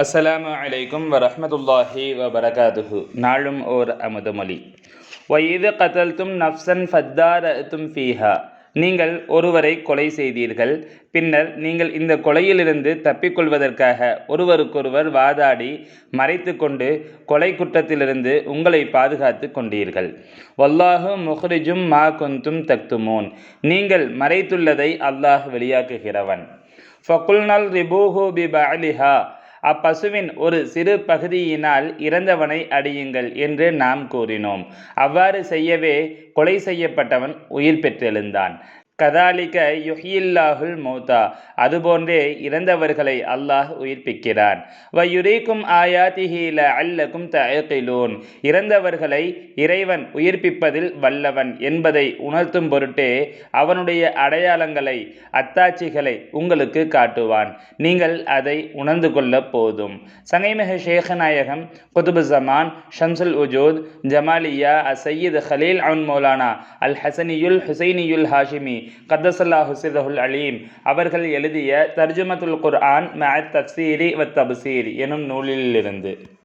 அஸ்ஸலாமு அலைக்கும் வரஹ்மத்துல்லாஹி வபரகாதுஹு. நாளும் ஓர் அமுதமொழி வயது கதல்தும் நஃப்சன் ஃபத்தாரத்தும் ஃபீஹா. நீங்கள் ஒருவரை கொலை செய்தீர்கள் பின்னர் நீங்கள் இந்த கொலையிலிருந்து தப்பிக்கொள்வதற்காக ஒருவருக்கொருவர் வாதாடி மறைத்து கொண்டு கொலை குற்றத்திலிருந்து உங்களை பாதுகாத்து கொண்டீர்கள். வல்லாஹு முஹ்ரிஜும் மா குந்தும் தக்துமோன். நீங்கள் மறைத்துள்ளதை அல்லாஹ் வெளியாக்குகிறவன். ஃபகுல்னல் ரிபூஹு பி பஅலிஹா அப்பசுவின் ஒரு சிறு பகுதியினால் இறந்தவனை அடியுங்கள் என்று நாம் கூறினோம். அவ்வாறு செய்யவே கொலை செய்யப்பட்டவன் உயிர் பெற்றெழுந்தான். கதாலிக யுஹியில்லாஹுல் மௌதா அதுபோன்றே இறந்தவர்களை அல்லாஹ் உயிர்ப்பிக்கிறான். வயுரீக்கும் ஆயாத்திஹி ல அல்லக்கும் தயக்கிலூன் இறந்தவர்களை இறைவன் உயிர்ப்பிப்பதில் வல்லவன் என்பதை உணர்த்தும் பொருட்டே அவனுடைய அடையாளங்களை அத்தாட்சிகளை உங்களுக்கு காட்டுவான். நீங்கள் அதை உணர்ந்து கொள்ள போதும். சங்கைமிக ஷேகநாயகம் குதுபு ஜமான் ஷம்சுல் உஜூத் ஜமாலியா அசையீத் ஹலீல் அவுன் மௌலானா அல் ஹசனியுல் ஹுசைனியுல் ஹாஷிமி கத்தசல்லா சிதஹுல் அலீம். அவர்கள் எழுதிய தர்ஜுமத்துல் குர்ஆன் மஅத் தப்சீரி வ தப்சீர் எனும் நூலிலிருந்து.